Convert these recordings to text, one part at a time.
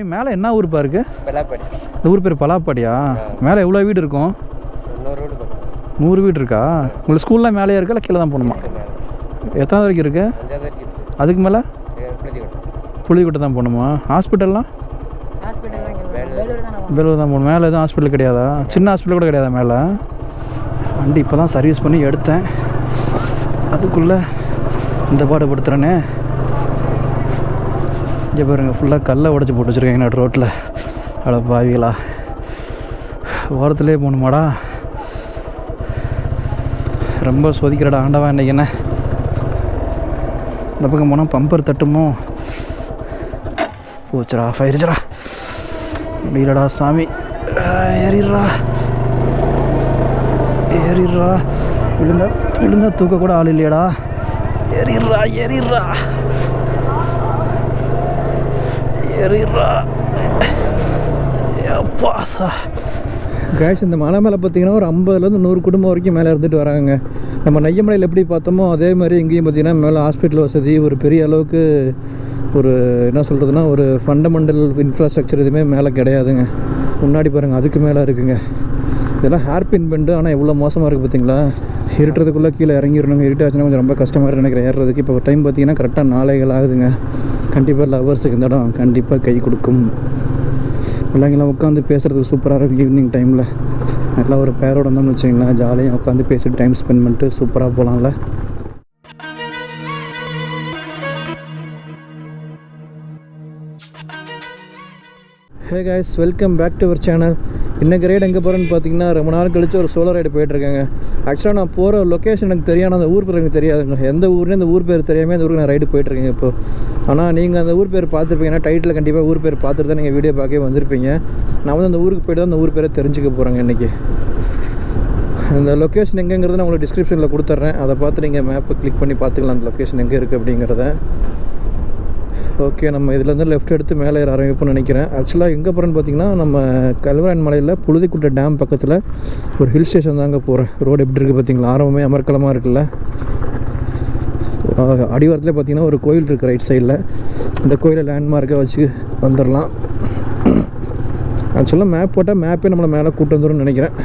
ஏய் மேலே என்ன ஊருப்பா இருக்கு வெள்ளாப்படி இந்த ஊர் பேர் பலாப்பாடியா? மேலே எவ்வளோ வீடு இருக்கும்? நூறு வீடு இருக்கா? உங்களுக்கு ஸ்கூல்லாம் மேலேயே இருக்கா இல்லை கீழே தான் போகணுமா? எத்தனை வரைக்கும் இருக்கு? அதுக்கு மேலே? புளிக்கோட்டை தான் போகணுமா? ஹாஸ்பிட்டல்லாம்? வேலூர். தான் போகணும். மேலே எதுவும் ஹாஸ்பிட்டல் கிடையாதா? சின்ன ஹாஸ்பிட்டல் கூட கிடையாதா மேலே? வண்டி இப்போ தான் சர்வீஸ் பண்ணி எடுத்தேன். அதுக்குள்ளே இந்த பாடுபடுத்துகிறேனே இங்கே பாருங்க ஃபுல்லாக கல்லை உடச்சி போட்டு வச்சுருக்கேங்க நடு ரோட்டில் அட பாவிகளா. ஓரத்துலேயே போகணுமாடா. ரொம்ப சொதிக்கிறடா ஆண்டவா இன்னைக்கு என்ன? இந்த பக்கம் போனால் பம்பர் தட்டுமோ? போச்சுடா ஆஃப் ஆயிருச்சுடா முடியலடா சாமி. ஏறிடுறா. ஏறிடுறா. விழுந்தா விழுந்தா தூக்க கூட ஆள் இல்லையடா. ஏறிடுறா ஏறிடுறா. ஏறிடுறா. கேஷ் இந்த மலை மேலே பார்த்தீங்கன்னா ஒரு ஐம்பதுலேருந்து நூறு குடும்பம் வரைக்கும் மேலே இருந்துட்டு வராங்க நம்ம நையமலையில் எப்படி பார்த்தோமோ அதே மாதிரி இங்கேயும் பார்த்தீங்கன்னா மேலே ஹாஸ்பிட்டல் வசதி ஒரு பெரிய அளவுக்கு ஒரு என்ன சொல்கிறதுனா ஒரு ஃபண்டமெண்டல் இன்ஃப்ராஸ்ட்ரக்சர் எதுவுமே மேலே கிடையாதுங்க. முன்னாடி பாருங்கள் அதுக்கு மேலே இருக்குங்க. இதெல்லாம் ஹேர்பின் பெண்டு ஆனால் எவ்வளோ மோசமாக இருக்குது பார்த்தீங்களா இருட்டுறதுக்குள்ளே கீழே இறங்கிடணுங்க. இருட்டாச்சுன்னா கொஞ்சம் ரொம்ப கஷ்டமாக இருக்கு நினைக்கிறேன். ஏறுறதுக்கு. இப்போ டைம் பார்த்தீங்கன்னா கரெக்டாக நாளைகள் ஆகுதுங்க. கண்டிப்பாக லவர்ஸுக்கு இந்த இடம் கண்டிப்பாக கை கொடுக்கும். பிள்ளைங்களாம் உட்காந்து பேசுகிறதுக்கு சூப்பராக இருக்கும் ஈவினிங் டைமில் நல்லா ஒரு பேரோட வந்தோம்னு வச்சிங்களேன் ஜாலியாக உட்காந்து பேசிட்டு டைம் ஸ்பெண்ட் பண்ணிட்டு சூப்பராக போகலாம்ல hey guys welcome back to our channel இன்னைக்கு ரைடு எங்கே போகிறேன்னு பார்த்தீங்கன்னா ரொம்ப நாள் கழிச்சு ஒரு சோலோ ரைடு போயிட்டுருக்கேங்க ஆக்சுவலாக நான் போகிற லொக்கேஷன் எனக்கு தெரியாது அந்த ஊர் பேர் எனக்கு தெரியாதுங்க. எந்த ஊர்லேயும் அந்த ஊர் பேர் தெரியாமல் அந்த ஊருக்கு நான் ரைடு போயிட்டுருக்கேங்க இப்போ. ஆனால் நீங்கள் அந்த ஊர் பேர் பார்த்துருப்பீங்கன்னா டைட்டில் கண்டிப்பாக ஊர் பேர் பார்த்துட்டு தான் நீங்கள் வீடியோ பார்க்கவே வந்திருப்பீங்க. நான் வந்து அந்த ஊருக்கு போய்ட்டு தான் அந்த ஊர் பேரை தெரிஞ்சுக்க போகிறேங்க இன்றைக்கி அந்த லொக்கேஷன் எங்கேங்கிறத நான் உங்களுக்கு டிஸ்கிரிப்ஷனில் கொடுத்துட்றேன். அதை பார்த்து நீங்கள் மேப்பை கிளிக் பண்ணி பார்த்துக்கலாம் அந்த லொக்கேஷன் எங்கே இருக்குது அப்படிங்கிறத. ஓகே நம்ம இதுலேருந்து லெஃப்ட் எடுத்து மேலே ஏற ஆரம்பிப்போம்னு நினைக்கிறேன். ஆக்சுவலாக எங்கே போகிறேன்னு பார்த்தீங்கன்னா நம்ம கல்வராயன் மலையில் புழுதிக்குட்டை டேம் பக்கத்தில் ஒரு ஹில் ஸ்டேஷன் தாங்க போகிறேன் ரோடு எப்படி இருக்குது பார்த்தீங்களா? ஆரம்பமே அமர்க்கலமாக இருக்குல்ல. அடிவாரத்தில் பார்த்தீங்கன்னா ஒரு கோயில் இருக்குது ரைட் சைடில் இந்த கோயிலை லேண்ட்மார்க்கை வச்சு வந்துடலாம் ஆக்சுவலாக மேப் போட்டால் மேப்பே நம்மளை மேலே கூட்டு வந்துடும்னு நினைக்கிறேன்.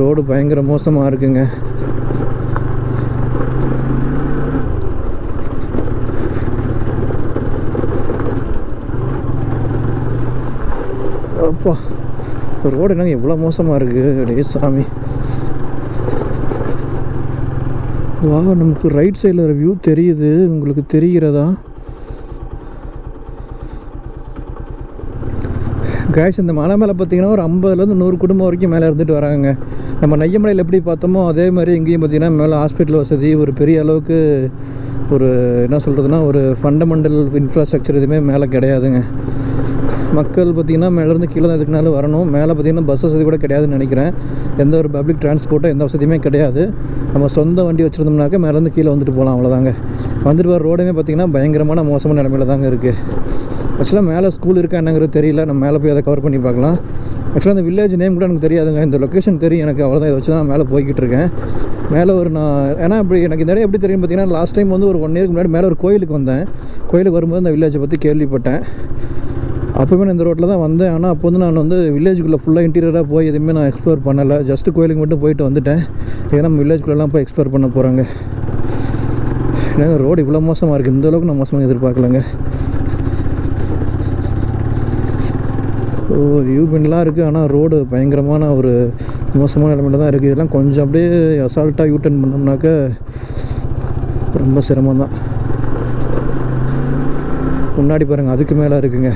ரோடு பயங்கர மோசமாக இருக்குங்க. அப்பா ரோடு என்னங்க எவ்வளோ மோசமாக இருக்குது டே சாமி. வா நமக்கு ரைட் சைடில் வியூ தெரியுது. உங்களுக்கு தெரிகிறதா? கேஷ் இந்த மலை மேலே பார்த்தீங்கன்னா ஒரு ஐம்பதுலேருந்து நூறு குடும்பம் வரைக்கும் மேலே இருந்துட்டு வராங்க. நம்ம நையமலையில் எப்படி பார்த்தோமோ அதே மாதிரி இங்கேயும் பார்த்தீங்கன்னா மேலே ஹாஸ்பிட்டல் வசதி ஒரு பெரிய அளவுக்கு ஒரு என்ன சொல்கிறதுனா ஒரு ஃபண்டமெண்டல் இன்ஃப்ராஸ்ட்ரக்சர் எதுவுமே மேலே கிடையாதுங்க. மக்கள் பார்த்திங்கன்னா மேலேருந்து கீழே தான் எதுக்குனாலும் வரணும். மேலே பார்த்திங்கன்னா பஸ் வசதி கூட கிடையாதுன்னு நினைக்கிறேன். எந்த ஒரு பப்ளிக் டிரான்ஸ்போர்ட்டும் எந்த வசதியுமே கிடையாது. நம்ம சொந்த வண்டி வச்சுருந்தோம்னாக்க மேலேருந்து கீழே வந்துட்டு போகலாம் அவ்வளோதாங்க வந்துட்டு வர ரோடுமே பார்த்திங்கன்னா பயங்கரமான மோசமான நிலமையில தாங்க இருக்குது ஆக்சுவலாக மேலே ஸ்கூல் இருக்கா என்னங்கிறது தெரியல. நம்ம மேலே போய் அதை கவர் பண்ணி பார்க்கலாம். ஆக்சுவலாக அந்த வில்லேஜ் நேம் கூட எனக்கு தெரியாதுங்க. இந்த லொக்கேஷன் தெரியும். எனக்கு அவ்வளோதான் இதை வச்சு தான் மேலே போய்கிட்டு இருக்கேன். மேலே ஒரு நான் ஏன்னா இப்படி எனக்கு இந்த இடம் எப்படி தெரியும் பார்த்தீங்கன்னா லாஸ்ட் டைம் வந்து ஒரு ஒன் இயருக்கு முன்னாடி மேலே ஒரு கோயிலுக்கு வந்தேன். கோயிலுக்கு வரும்போது அந்த வில்லேஜை பற்றி கேள்விப்பட்டேன். அப்போவே நான் இந்த ரோட்டில் தான் வந்தேன். ஆனால் அப்போ வந்து நான் வந்து வில்லேஜுக்குள்ளே ஃபுல்லாக இன்டீரியராக போய் எதுவுமே நான் எக்ஸ்ப்ளோர் பண்ணலை. ஜஸ்ட்டு கோயிலுக்கு மட்டும் போயிட்டு வந்துட்டேன். ஏன்னா நம்ம வில்லேஜ்குள்ளெல்லாம் போய் எக்ஸ்ப்ளோர் பண்ண போகிறாங்க ஏன்னா ரோடு இவ்வளோ மோசமாக இருக்குது இந்த அளவுக்கு நான் மோசமாக எதிர்பார்க்கலங்க. ஓ யூபின்லாம் இருக்குது ஆனால் ரோடு பயங்கரமான ஒரு மோசமான நிலமையில தான் இருக்குது இதெல்லாம் கொஞ்சம் அப்படியே அசால்ட்டாக யூட்டர்ன் பண்ணோம்னாக்க ரொம்ப சிரமம் தான் முன்னாடி பாருங்கள் அதுக்கு மேலே இருக்குங்க.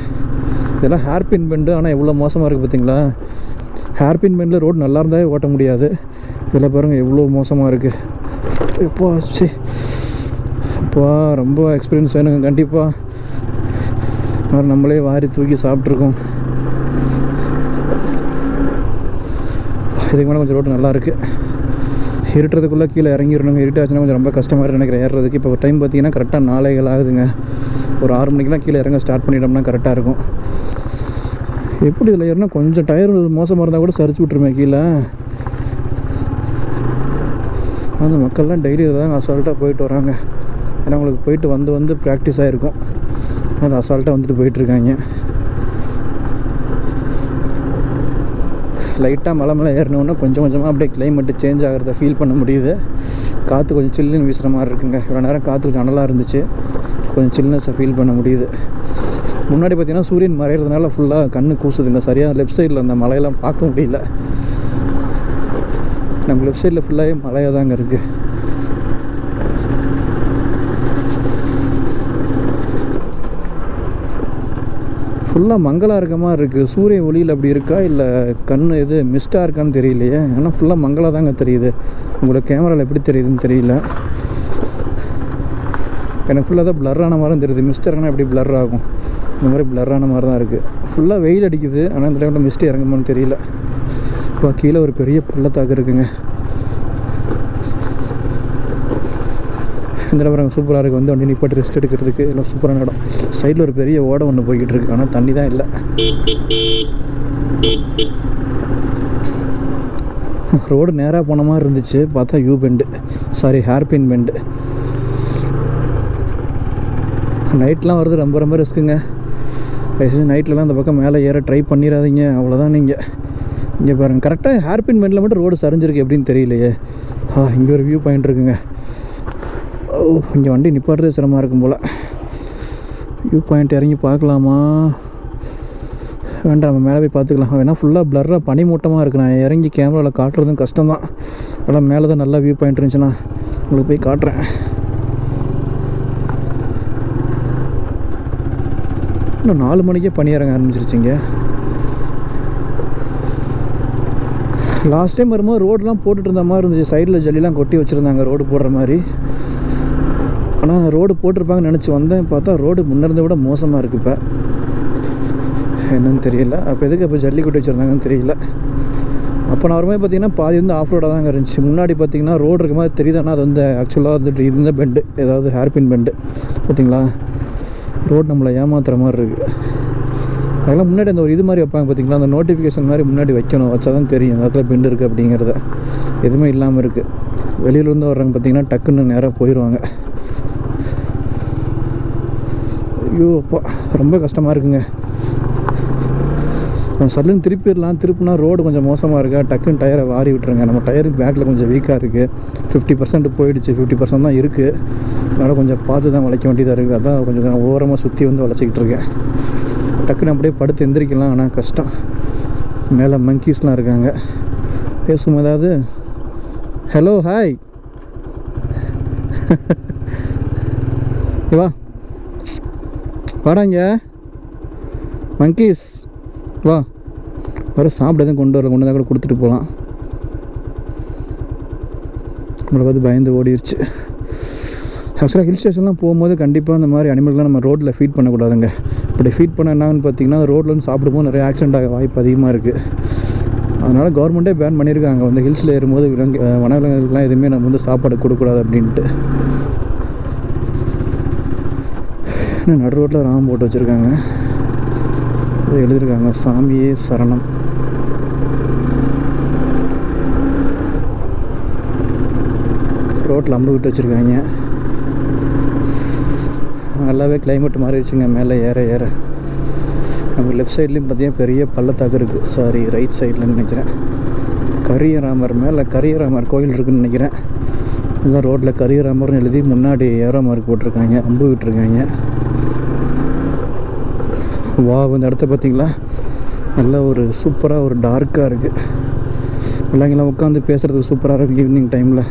இதெல்லாம் ஹேர்பின் பெண்டு ஆனால் எவ்வளோ மோசமாக இருக்குது பார்த்தீங்களா ஹேர்பின் பெண்டில் ரோடு நல்லா இருந்தாலே ஓட்ட முடியாது. இதில் பாருங்கள் எவ்வளோ மோசமாக இருக்குது எப்போ சி அப்பா ரொம்ப எக்ஸ்பீரியன்ஸ் வேணுங்க கண்டிப்பாக மாதிரி நம்மளே வாரி தூக்கி சாப்பிட்ருக்கோம் இதுக்கு மேலே கொஞ்சம் ரோடு நல்லா இருக்குது இருட்டுறதுக்குள்ளே கீழே இறங்கிடணுங்க. இருட்டாச்சுன்னா கொஞ்சம் ரொம்ப கஷ்டமாக இருக்கு நினைக்கிறேன் ஏறுறதுக்கு. இப்போ டைம் பார்த்தீங்கன்னா கரெக்டாக நாளைகள் ஆகுதுங்க. ஒரு ஆறு மணிக்கெலாம் கீழே இறங்க ஸ்டார்ட் பண்ணிட்டோம்னா கரெக்டாக இருக்கும். எப்படி இதில் ஏறினா கொஞ்சம் டயர் மோசமாக இருந்தால் கூட சரிச்சு விட்ருமே கீழே. அந்த மக்கள்லாம் டெய்லி இதில் தான் அசால்ட்டாக போயிட்டு வராங்க. ஏன்னா உங்களுக்கு போயிட்டு வந்து வந்து ப்ராக்டிஸ் ஆகிருக்கும் அது அசால்ட்டாக வந்துட்டு போயிட்டுருக்காங்க லைட்டாக மலை மலை ஏறினோன்னா கொஞ்சம் கொஞ்சமாக அப்படியே கிளைமேட்டு சேஞ்ச் ஆகிறத ஃபீல் பண்ண முடியுது. காற்று கொஞ்சம் சில்லுன்னு வீசுகிற மாதிரி இருக்குங்க. இவ்வளோ நேரம் காற்று கொஞ்சம் அனலாக இருந்துச்சு. கொஞ்சம் சில்னஸை ஃபீல் பண்ண முடியுது. முன்னாடி பார்த்தீங்கன்னா சூரியன் மறையிறதுனால ஃபுல்லாக கண்ணு கூசுதுங்க. சரியாக லெஃப்ட் சைடில் அந்த மலையெல்லாம் பார்க்க முடியல. நம்ம லெஃப்ட் சைடில் ஃபுல்லாகவே மலையாக தாங்க இருக்குது ஃபுல்லாக மங்கலாக இருக்க மாதிரி இருக்குது சூரிய ஒளியில் அப்படி இருக்கா? இல்லை கண் எது மிஸ்டாக இருக்கான்னு தெரியலையே. ஆனால் ஃபுல்லாக மங்கலாக தாங்க தெரியுது. உங்களோட கேமராவில் எப்படி தெரியுதுன்னு தெரியல. எனக்கு ஃபுல்லாக தான் blur-ஆன மாதிரி தெரியுது. மிஸ்ட் எப்படி ப்ளர் ஆகும்? இந்த மாதிரி பிளரான மாதிரி தான் இருக்குது ஃபுல்லாக வெயில் அடிக்குது. ஆனால் இந்த டைமில் மிஸ்ட் இறங்குமான்னு தெரியல. இப்போ கீழே ஒரு பெரிய பள்ளத்தாக்கு இருக்குங்க. இந்த இடம் சூப்பராக இருக்குது வந்து வண்டி நிப்பாட்டி ரெஸ்ட் எடுக்கிறதுக்கு எல்லாம் சூப்பரான இடம். சைடில் ஒரு பெரிய ஓடை ஒன்று போய்கிட்டு இருக்கு. ஆனால் தண்ணி தான் இல்லை. ரோடு நேராக போன மாதிரி இருந்துச்சு. பார்த்தா U bend sorry hairpin bend நைட்லாம் வர்றது ரொம்ப ரொம்ப ரிஸ்க்குங்க தயவுசெய்து நைட்லலாம் அந்த பக்கம் மேலே ஏற ட்ரை பண்ணிடாதீங்க அவ்வளோதான் நீங்கள் இங்கே பாருங்கள் கரெக்டாக ஹேர்பின் மெண்டில் மட்டும் ரோடு சரிஞ்சிருக்கு எப்படின்னு தெரியலையே. ஆ இங்கே ஒரு வியூ பாயிண்ட் இருக்குங்க. ஓ இங்கே வண்டி நிப்பாடுறது சிரமமாக இருக்கும் போல். வியூ பாயிண்ட் இறங்கி பார்க்கலாமா? வேண்டாம் நம்ம மேலே போய் பார்த்துக்கலாம். வேணால் ஃபுல்லாக ப்ளர்ராக பனிமூட்டமாக இருக்குது நான் இறங்கி கேமராவில் காட்டுறதும் கஷ்டம்தான். அதெல்லாம் மேலே தான் நல்லா வியூ பாயிண்ட் இருந்துச்சுன்னா உங்களுக்கு போய் காட்டுறேன். இன்னும் நாலு மணிக்கே பனி இறங்க ஆரம்பிச்சிருச்சிங்க. லாஸ்ட் டைம் வரும்போது ரோடெலாம் போட்டுட்டு இருந்த மாதிரி இருந்துச்சு. சைடில் ஜல்லிலாம் கொட்டி வச்சுருந்தாங்க ரோடு போடுற மாதிரி. ஆனால் ரோடு போட்டிருப்பாங்கன்னு நினச்சி வந்தேன். பார்த்தா ரோடு முன்னிருந்த விட மோசமாக இருக்குது இப்போ. என்னன்னு தெரியல. அப்போ எதுக்கு அப்போ ஜல்லி கொட்டி வச்சுருந்தாங்கன்னு தெரியல. அப்போ நான் வரும்போது பார்த்தீங்கன்னா பாதி வந்து ஆஃப் ரோடாக தாங்க இருந்துச்சு. முன்னாடி பார்த்தீங்கன்னா ரோடு இருக்க மாதிரி தெரியுது. ஆனால் அது வந்து ஆக்சுவலாக வந்துட்டு இது பெண்டு ஏதாவது ஹேர்பின் பெண்டு பார்த்தீங்களா? ரோடு நம்மளை ஏமாத்துற மாதிரி இருக்குது அதெல்லாம் முன்னாடி அந்த ஒரு இது மாதிரி வைப்பாங்க பார்த்தீங்களா அந்த நோட்டிஃபிகேஷன் மாதிரி முன்னாடி வைக்கணும். வச்சா தான் தெரியும். அந்த இடத்துல பெண்டு இருக்குது அப்படிங்கிறத. எதுவுமே இல்லாமல் இருக்குது வெளியிலேருந்து வர்றவங்க பார்த்தீங்கன்னா டக்குன்னு நேராக போயிடுவாங்க ஐயோ அப்பா. ரொம்ப கஷ்டமாக இருக்குங்க. சல்லுன்னு திருப்பிடலாம். திருப்பினா ரோடு கொஞ்சம் மோசமாக இருக்கா? டக்குன்னு டயரை வாரி விட்டுருங்க. நம்ம டயரு பேக்கில் கொஞ்சம் வீக்காக இருக்குது ஃபிஃப்டி பர்சன்ட் போயிடுச்சு. ஃபிஃப்டி பர்சன்ட் தான் இருக்குது அதனால் கொஞ்சம் பார்த்து தான் வளைக்க வேண்டியதாக இருக்குது அதான் கொஞ்சம் நான் ஓரமாக சுற்றி வந்து வளைச்சிக்கிட்டு இருக்கேன். டக்குன்னு அப்படியே படுத்து எந்திரிக்கலாம். ஆனால் கஷ்டம். மேலே மங்கீஸ்லாம் இருக்காங்க. பேசும் ஏதாவது? ஹலோ ஹாய் வா வாடாங்க மங்கீஸ் வா. வர சாப்பிட எதுவும் கொண்டு வரல. கொண்டு தான் கூட கொடுத்துட்டு போகலாம் நம்மளை பார்த்து பயந்து ஓடிடுச்சு ஆக்சுவலாக ஹில் ஸ்டேஷன்லாம் போகும்போது கண்டிப்பாக இந்த மாதிரி அனிமல்ஸ்லாம் நம்ம ரோட்டில் ஃபீட் பண்ணக்கூடாதுங்க. இப்படி ஃபீட் பண்ண என்னன்னு பார்த்தீங்கன்னா ரோட்டில் வந்து சாப்பிடும்போது நிறைய ஆக்சிடென்ட் ஆக வாய்ப்பு அதிகமாக இருக்குது அதனால் கவர்மெண்ட்டே பேன் பண்ணியிருக்காங்க. வந்து ஹில்ஸில் ஏறும்போது விலங்கு வனவிலங்குகள்லாம் எதுவுமே நம்ம வந்து சாப்பாடு கொடுக்கக்கூடாது அப்படின்ட்டு. இன்னும் நடு ரோட்டில் ராம் போட்டு வச்சுருக்காங்க. இது எழுதியிருக்காங்க. சாமியே சரணம். ரோட்டில் அம்பு விட்டு வச்சுருக்காங்க. நல்லாவே கிளைமேட் மாறிடுச்சுங்க. மேலே ஏற ஏற. நம்ம லெஃப்ட் சைட்லேயும் பார்த்தீங்கன்னா பெரிய பள்ளத்தாக்கு இருக்குது சாரி ரைட் சைடில் நினைக்கிறேன். கரியராமர் மேலே கரியராமர் கோயில் இருக்குன்னு நினைக்கிறேன். இதுதான் ரோட்டில் கரியராமர்னு எழுதி முன்னாடி ஏரோ மார்க் போட்டிருக்காங்க. அம்பு விட்டுருக்காங்க வா இந்த இடத்த பார்த்தீங்களா நல்ல ஒரு சூப்பராக ஒரு டார்க்காக இருக்குது பிள்ளைங்களாம் உட்காந்து பேசுகிறதுக்கு சூப்பராக இருக்குது ஈவினிங் டைமில்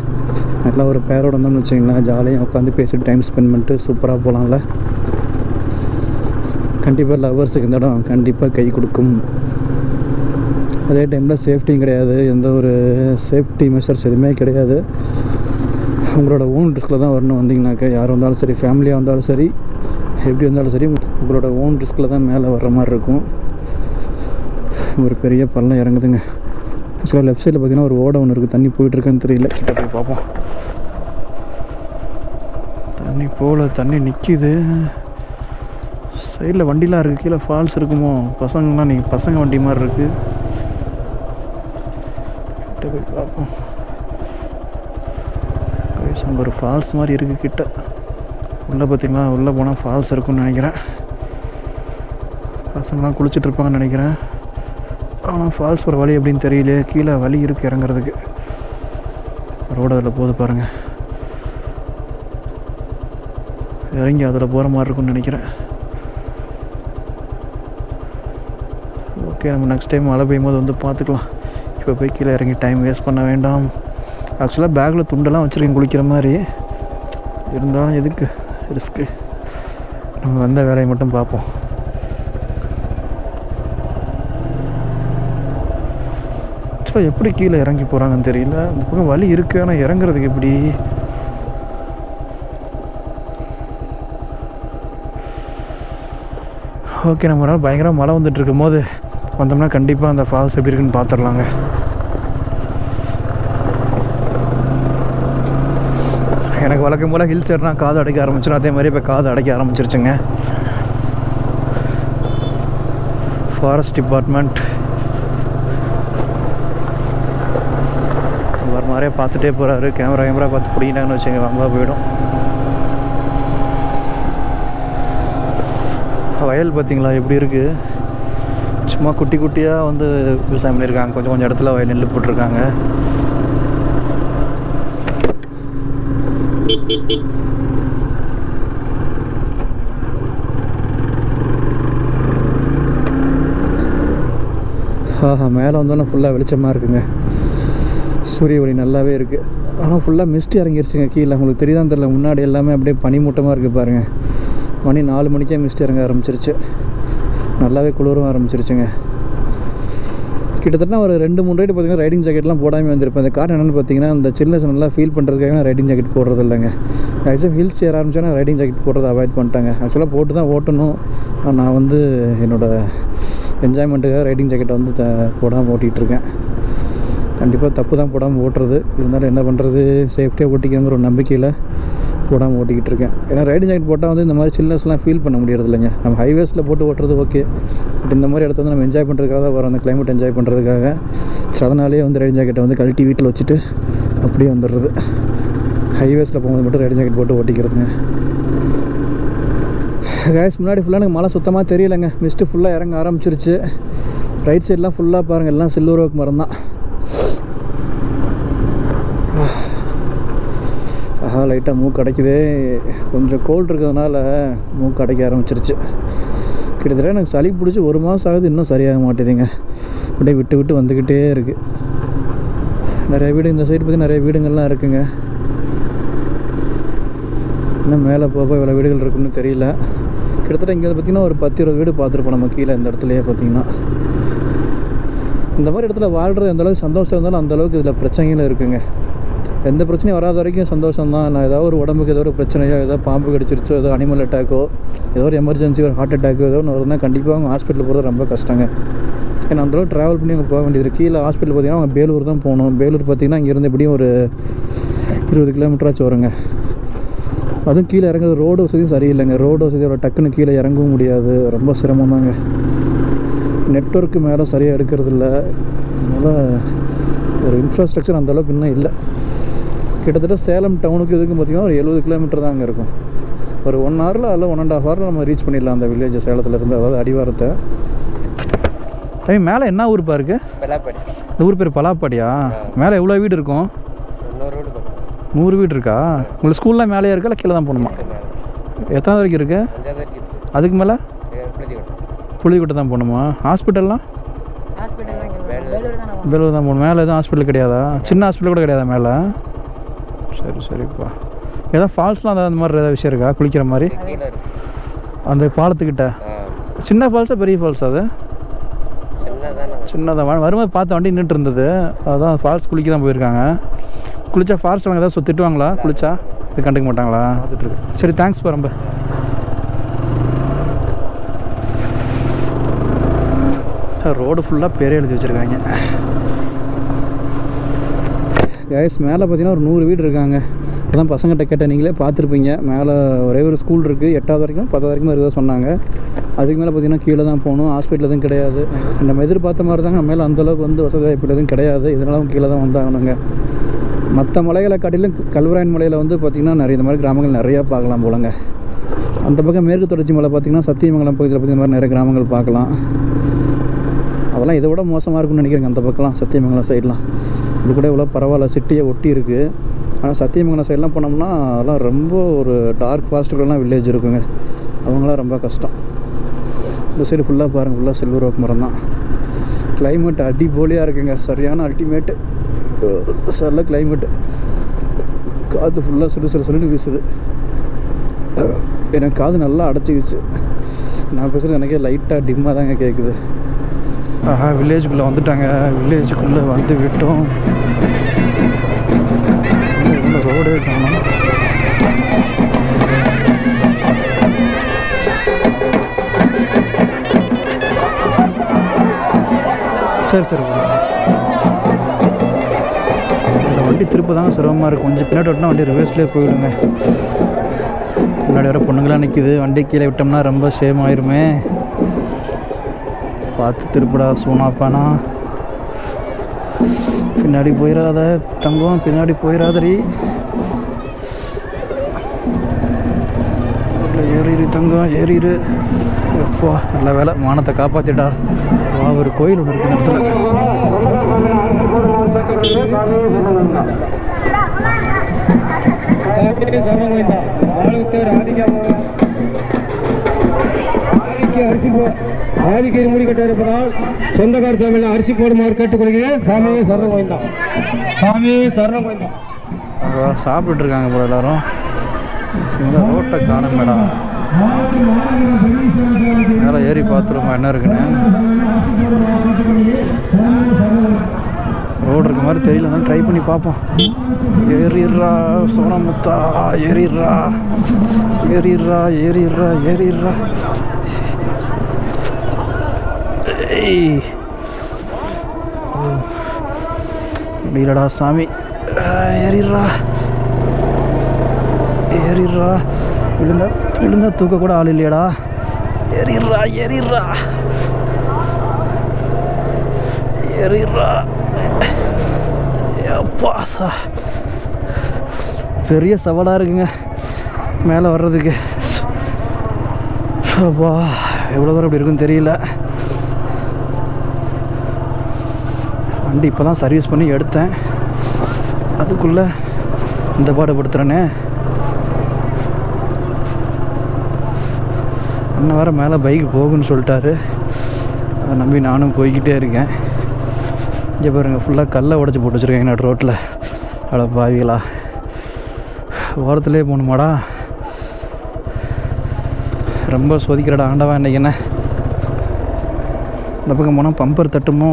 நல்லா ஒரு பேரோட இருந்தோம்னு வச்சிங்களேன் ஜாலியாக உட்காந்து பேசிட்டு டைம் ஸ்பெண்ட் பண்ணிட்டு சூப்பராக போகலாம்ல கண்டிப்பாக லவ்வர்ஸுக்கு இந்த இடம் கண்டிப்பாக கை கொடுக்கும். அதே டைமில் சேஃப்டியும் கிடையாது. எந்த ஒரு சேஃப்டி மெஷர்ஸ் எதுவுமே கிடையாது. உங்களோட ஓன் ரிஸ்கில் தான் வரணும் வந்தீங்கனாக்கா யார் வந்தாலும் சரி ஃபேமிலியாக வந்தாலும் சரி எப்படி வந்தாலும் சரி உங்களோட ஓன் ரிஸ்கில் தான் மேலே வர்ற மாதிரி இருக்கும். ஒரு பெரிய பள்ளம் இறங்குதுங்க. ஆக்சுவலாக லெஃப்ட் சைடில் பார்த்தீங்கன்னா ஒரு ஓடை ஒன்று இருக்குது தண்ணி போயிட்டுருக்கான்னு தெரியல. கிட்ட போய் பார்ப்போம். தண்ணி போகல தண்ணி நிற்கிது சைடில் வண்டிலாம் இருக்குது கீழே ஃபால்ஸ் இருக்குமோ? பசங்களாம் நீங்கள் பசங்க வண்டி மாதிரி இருக்குது கிட்ட போய் பார்ப்போம். அங்கே ஒரு ஃபால்ஸ் மாதிரி இருக்குது கிட்ட. உள்ளே பார்த்தீங்களா உள்ளே போனால் ஃபால்ஸ் இருக்கும்னு நினைக்கிறேன். பசங்களாம் குளிச்சிட்ருப்பாங்கன்னு நினைக்கிறேன். ஆனால் ஃபால்ஸ் போகிற வழி எப்படின்னு தெரியல கீழே வழி இருக்குது இறங்குறதுக்கு. ரோடு அதில் போகுது பாருங்கள் இறங்கி அதில் போகிற மாதிரி இருக்கும்னு நினைக்கிறேன். ஓகே நம்ம நெக்ஸ்ட் டைம் மழை பெய்யும் போது வந்து பார்த்துக்கலாம். இப்போ போய் கீழே இறங்கி டைம் வேஸ்ட் பண்ண வேண்டாம். ஆக்சுவலாக பேக்கில் துண்டெல்லாம் வச்சுருக்கேன் குளிக்கிற மாதிரி. இருந்தாலும் எதுக்கு? ரிஸ்க்கு நம்ம வந்த வேலையை மட்டும் பார்ப்போம். ஆக்சுவலாக எப்படி கீழே இறங்கி போகிறாங்கன்னு தெரியல. அந்த பக்கம் வழி இருக்குது ஆனால் இறங்குறதுக்கு எப்படி? ஓகே நம்ம நாள் பயங்கரமாக மழை வந்துட்டு இருக்கும் போது வந்தோம்னா கண்டிப்பாக அந்த ஃபால்ஸ் எப்படி இருக்குன்னு பார்த்துடலாங்க எனக்கு வழக்கம் போல் ஹில்ஸ் ஏறினா காது அடைக்க ஆரம்பிச்சிடும் அதே மாதிரி இப்போ காது அடைக்க ஆரம்பிச்சிருச்சுங்க. ஃபாரஸ்ட் டிபார்ட்மெண்ட் ஒரு மாதிரியே பார்த்துட்டே போகிறாரு கேமரா கேமரா பார்த்து பிடிக்கிட்டாங்கன்னு வச்சுங்க வம்பா போயிடும். வயல் பார்த்தீங்களா? எப்படி இருக்குது சும்மா குட்டி குட்டியாக வந்து விவசாயம் பண்ணியிருக்காங்க. கொஞ்சம் கொஞ்சம் இடத்துல வயல் நெல் போட்டிருக்காங்க. ஆஹா மேலே வந்தோன்னே ஃபுல்லாக வெளிச்சமாக இருக்குங்க. சூரிய ஒளி நல்லாவே இருக்குது ஆனால் ஃபுல்லாக மிஸ்ட் இறங்கிருச்சுங்க கீழே. உங்களுக்கு தெரியுதான் தெரில முன்னாடி எல்லாமே அப்படியே பனிமூட்டமாக இருக்குது பாருங்கள் மணி நாலு மணிக்கே மிஸ்ட் இறங்க ஆரம்பிச்சிருச்சு. நல்லாவே குளிரும் ஆரம்பிச்சிருச்சுங்க. கிட்டத்தட்ட ஒரு ரெண்டு மூணு ரைடு பார்த்தீங்கன்னா ரைடிங் ஜாக்கெட்லாம் போடாமல் வந்திருப்பேன். அந்த காரணம் என்னென்னு பார்த்தீங்கன்னா அந்த சில்னஸ் நல்லா ஃபீல் பண்ணுறதுக்காக நான் ரைடிங் ஜாக்கெட் போடுறது இல்லைங்க. மேக்ஸிமம் ஹில்ஸ் ஏற ஆரம்பிச்சோன்னா ரைடிங் ஜாக்கெட் போடுறதை அவாய்ட் பண்ணிட்டாங்க. ஆக்சுவலாக போட்டு தான் ஓட்டணும். நான் வந்து என்னோடய என்ஜாய்மெண்ட்டுக்காக ரைடிங் ஜாக்கெட்டை வந்து த போடாமல் ஓட்டிகிட்டு இருக்கேன் கண்டிப்பாக தப்பு தான் போடாமல் ஓட்டுறது. இருந்தாலும் என்ன பண்ணுறது சேஃப்டியாக ஓட்டிக்கங்கிற ஒரு நம்பிக்கையில் போடாமல் ஓட்டிக்கிட்டு இருக்கேன். ஏன்னா ரைடிங் ஜாக்கெட் போட்டால் வந்து இந்த மாதிரி சில்னஸ்லாம் ஃபீல் பண்ண முடியறது இல்லைங்க நம்ம ஹைவேஸில் போட்டு ஓட்டுறது ஓகே பட் இந்த மாதிரி இடத்த வந்து நம்ம என்ஜாய் பண்ணுறதுக்காக தான் வரோம். அந்த கிளைமேட் என்ஜாய் பண்ணுறதுக்காக ஸோ அதனாலேயே வந்து ரைடிங் ஜாக்கெட்டை வந்து கழட்டி வீட்டில் வச்சுட்டு அப்படியே வந்துடுறது. ஹைவேஸில் போகும்போது மட்டும் ரைடிங் ஜாக்கெட் போட்டு ஓட்டிக்கிறதுங்க. கேஸ் முன்னாடி ஃபுல்லாக எனக்கு மழை சுத்தமாக தெரியலைங்க. மிஸ்ட்டு ஃபுல்லாக இறங்க ஆரம்பிச்சிருச்சு. ரைட் சைட்லாம் ஃபுல்லாக பாருங்கள் எல்லாம் சில்லூர் ஒர்க் மரம் தான் ஆஹா லைட்டாக மூக்கு அடைக்குது. கொஞ்சம் கோல்டு இருக்கிறதுனால மூக்கு அடைக்க ஆரம்பிச்சிருச்சு. கிட்டத்தட்ட எனக்கு சளி பிடிச்சி ஒரு மாதம் ஆகுது இன்னும் சரியாக மாட்டேதுங்க. அப்படியே விட்டு விட்டு வந்துக்கிட்டே இருக்குது நிறைய வீடு இந்த சைடு பற்றி நிறைய வீடுங்கள்லாம் இருக்குங்க. இன்னும் மேலே போக போக இவ்வளோ வீடுகள் இருக்குன்னு தெரியல. கிட்டத்தட்ட இங்கே பார்த்திங்கன்னா ஒரு பத்து இருபது வீடு பார்த்துருப்போம் நம்ம கீழே இந்த இடத்துலையே பார்த்தீங்கன்னா இந்த மாதிரி இடத்துல வாழ்கிறது எந்தளவுக்கு சந்தோஷம் இருந்தாலும் அந்த அளவுக்கு இதில் பிரச்சனைகளும் இருக்குங்க. எந்த பிரச்சனையும் வராத வரைக்கும் சந்தோஷம் தான் நான் ஏதாவது ஒரு உடம்புக்கு ஏதோ ஒரு பிரச்சனையோ ஏதோ பாம்பு கடிச்சிருச்சோ ஏதோ அனிமல் அட்டாக்கோ ஏதோ ஒரு எமர்ஜென்சி ஒரு ஹார்ட் அட்டாக்கோ ஏதோ ஒன்று வருதுன்னா கண்டிப்பாக அவங்க ஹாஸ்பிட்டல் போகிறது ரொம்ப கஷ்டங்க. ஏன்னா அந்தளவுக்கு ட்ராவல் பண்ணி அவங்க போக வேண்டியது கீழே ஹாஸ்பிட்டல் பார்த்தீங்கன்னா அவங்க பேலூர் தான் போகணும். பேலூர் பார்த்தீங்கன்னா இங்கேருந்து எப்படியும் ஒரு இருபது கிலோமீட்டராச்சும் வருங்க. அதுவும் கீழே இறங்குறது ரோடு வசதியும் சரியில்லைங்க. ரோடு வசதியோட டக்குன்னு கீழே இறங்கவும் முடியாது. ரொம்ப சிரமம் தாங்க நெட்ஒர்க்கு மேலே சரியாக எடுக்கிறது இல்லை அதனால் ஒரு இன்ஃப்ராஸ்ட்ரக்சர் அந்தளவுக்கு இன்னும் இல்லை. கிட்டத்தட்ட சேலம் டவுனுக்கு இதுக்கும் பார்த்திங்கன்னா ஒரு எழுபது கிலோமீட்டர் தான் அங்கே இருக்கும். ஒரு ஒன் ஹவரில் அல்ல ஒன் அண்ட் ஹாஃப் ஹவரில் நம்ம ரீச் பண்ணிடலாம் அந்த வில்லேஜ் சேலத்துலேருந்து அதாவது அடிவாரத்தை. டைம் மேலே என்ன ஊருப்பா இருக்குது பெலாப்படி. இந்த ஊர் பேர் பலாப்பாடியா? மேலே எவ்வளோ வீடு இருக்கும்? நூறு வீடு இருக்கா? உங்களுக்கு ஸ்கூல்லாம் மேலேயே இருக்கா? இல்லை கீழே தான் போகணுமா? எத்தனாவது வரைக்கும் இருக்குது இருக்கு. அதுக்கு மேலே? புளிக்கோட்டை தான் போகணுமா? ஹாஸ்பிட்டல்லாம் வேலூர். தான் போகணும். மேலே எதுவும் ஹாஸ்பிட்டல் கிடையாதா? சின்ன ஹாஸ்பிட்டல் கூட கிடையாதா மேலே? சரி சரிப்பா ஏதாவது ஃபால்ஸ்லாம் அந்த மாதிரி ஏதாவது விஷயம் இருக்கா? குளிக்கிற மாதிரி? அந்த பாலத்துக்கிட்ட? சின்ன ஃபால்ஸா பெரிய ஃபால்ஸ் அது? சின்னதான சின்னதாக வரும்போது பார்த்த வண்டி நின்றுட்டு இருந்தது. அதான் ஃபால்ஸ் குளிக்க தான் போயிருக்காங்க. குளிச்சா ஃபால்ஸ் அவங்க ஏதாவது சுற்றி திட்டுவாங்களா குளிச்சா? இது கண்டுக்க மாட்டாங்களா? சரி தேங்க்ஸ் பா ரொம்ப. ரோடு ஃபுல்லாக பேரே எழுதி வச்சுருக்காங்க. கைஸ் மேலே பார்த்தீங்கன்னா ஒரு நூறு வீடு இருக்காங்க. அதான் பசங்கள்கிட்ட கேட்டேன் நீங்களே பார்த்துருப்பீங்க. மேலே ஒரே ஒரு ஸ்கூல் இருக்குது எட்டாவது வரைக்கும் பத்தாவது வரைக்கும் இருக்கிறதா சொன்னாங்க. அதுக்கு மேலே பார்த்தீங்கன்னா கீழே தான் போகணும். ஹாஸ்பிட்டல் எதுவும் கிடையாது. நம்ம எதிர்பார்த்த மாதிரி தாங்க. மேலே அந்தளவுக்கு வந்து வசதி வாய்ப்பு எதுவும் கிடையாது. இதனால கீழே தான் வந்தாங்கனுங்க மற்ற மலைகளை காட்டிலும் கல்வராயன் மலையில் வந்து பார்த்திங்கன்னா நிறைய இந்த மாதிரி கிராமங்கள் நிறையா பார்க்கலாம் போலங்க. அந்த பக்கம் மேற்கு தொடர்ச்சி மலை பார்த்திங்கன்னா சத்தியமங்கலம் பகுதியில் பார்த்திங்க மாதிரி நிறைய கிராமங்கள் பார்க்கலாம். அதெல்லாம் இதை விட மோசமாக இருக்கும்னு நினைக்கிறேங்க அந்த பக்கம்லாம் சத்தியமங்கலம் சைட்லாம் இது கூட இவ்வளோ பரவாயில்ல சிட்டியை ஒட்டி இருக்குது ஆனால் சத்தியமங்கலம் சைட்லாம் போனோம்னா அதெல்லாம் ரொம்ப ஒரு டார்க் ஃபாஸ்ட்டுக்கெல்லாம் வில்லேஜ் இருக்குங்க. அவங்களாம் ரொம்ப கஷ்டம். இந்த சைடு ஃபுல்லாக பாருங்கள் ஃபுல்லாக சில்வர் ஓக் மரம் தான். கிளைமேட் அடிபோலியாக இருக்குங்க. சரியான அல்டிமேட்டு சரில கிளைமேட்டு காற்று ஃபுல்லாக சுடு சிறு சுடுன்னு வீசுது. எனக்கு காது நல்லா அடைச்சிக்கிச்சு. நான் பேசுகிறது எனக்கே லைட்டாக டிம்மாக தாங்க கேட்குது ஆஹா வில்லேஜுக்குள்ளே வந்துட்டாங்க. வில்லேஜுக்குள்ளே வந்து விட்டோம். ரோடே காணும். சரி சரி இந்த வண்டி திருப்ப தான் சிரமமாக இருக்கும் கொஞ்சம் பின்னாடி விட்டோம்னா வண்டி ரிவர்ஸ்லேயே போயிடுங்க. முன்னாடி வர பொண்ணுங்களாம் நிற்கிது வண்டி கீழே விட்டோம்னா ரொம்ப சேம் ஆயிருமே. பார்த்து திருப்படா சூனாப்பானா பின்னாடி போயிடாத தங்கம் பின்னாடி போயிடாதடி ஏறிரு ஏறிடு தங்கம் ஏறிடு எப்போ நல்ல வேலை. மானத்தை காப்பாற்றிட்டா வா ஒரு கோயில் ஒன்று இருக்கு இந்த இடத்துல. போ. முடி கட்ட இருப்பதால் சொந்தக்கார் சாமியில் அரிசி போடுமாறு கேட்டுக்கொள்கிறேன். சாமியே சரணம் கோயந்தா சாமியே சரணம் கோயந்தா அங்க சாப்பிட்டுட்டு இருக்காங்க போல எல்லாரும். இந்த ரோட்டை காணும் மேடம் மேலே ஏறி பார்த்துருமா என்ன இருக்குன்னு. ரோடு இருக்க மாதிரி தெரியல ட்ரை பண்ணி பார்ப்போம். ஏறிடுறா சோனமுத்தா ஏறிடுறா. ஏறிடுறா ஏறிடுறா ஏறிடுறா. ஏய். முடியலடா சாமி. ஏறிடுறா. ஏறிடுறா. விழுந்தா விழுந்தா தூக்க கூட ஆள் இல்லையடா. ஏறிடுறா ஏறிடுறா. ஏறிடுறா. அப்பா சா. பெரிய சவாலாக இருக்குங்க. மேலே வர்றதுக்கு. அப்பா எவ்வளோ தூரம் இப்படி இருக்குன்னு தெரியல. வண்டி இப்போ தான் சர்வீஸ் பண்ணி எடுத்தேன். அதுக்குள்ளே இந்த பாடுபடுத்துகிறேனே அண்ணன் வேறு மேலே பைக் போகுன்னு சொல்லிட்டாரு. அதை நம்பி நானும் போய்கிட்டே இருக்கேன். இங்கே பாருங்கள் ஃபுல்லாக கல்லை உடச்சி போட்டு வச்சுருக்கேன் என்னோடய ரோட்டில் அவ்வளோ பாவிகளா. ஓரத்துலேயே போகணுமாடா. ரொம்ப சோதிக்கிறடா ஆண்டவா இன்றைக்கி என்ன? இந்த பக்கம் போனால் பம்பர் தட்டுமோ?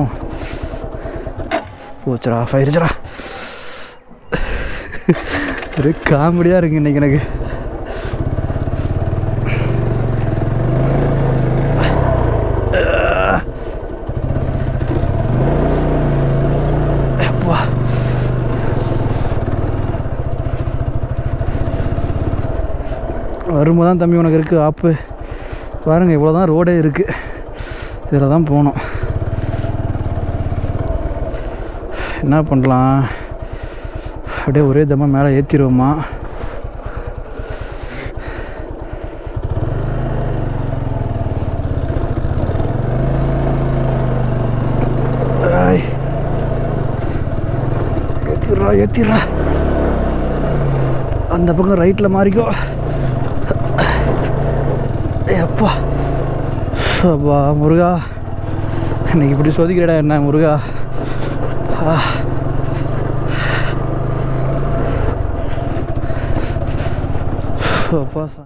போச்சுடா ஆஃப் ஆயிருச்சுடா ஒரு காமெடியாக இருக்கு இன்னைக்கு எனக்கு. வரும்போது தான் தம்பி உனக்கு இருக்குது ஆப்பு. பாருங்கள் இவ்வளோ தான் ரோடே இருக்குது இதில் தான் போகணும். என்ன பண்ணலாம்? அப்படியே ஒரே தம்மா மேலே ஏற்றிடுவோமா ஏற்றிடுறா ஏற்றிடுறா அந்த பக்கம் ரைட்டில் மாறிக்கோ. எப்பா அப்பா. அப்பா முருகா. இன்னைக்கு இப்படி சோதிக்கிறடா என்ன முருகா? ஆ. அப்பா சா-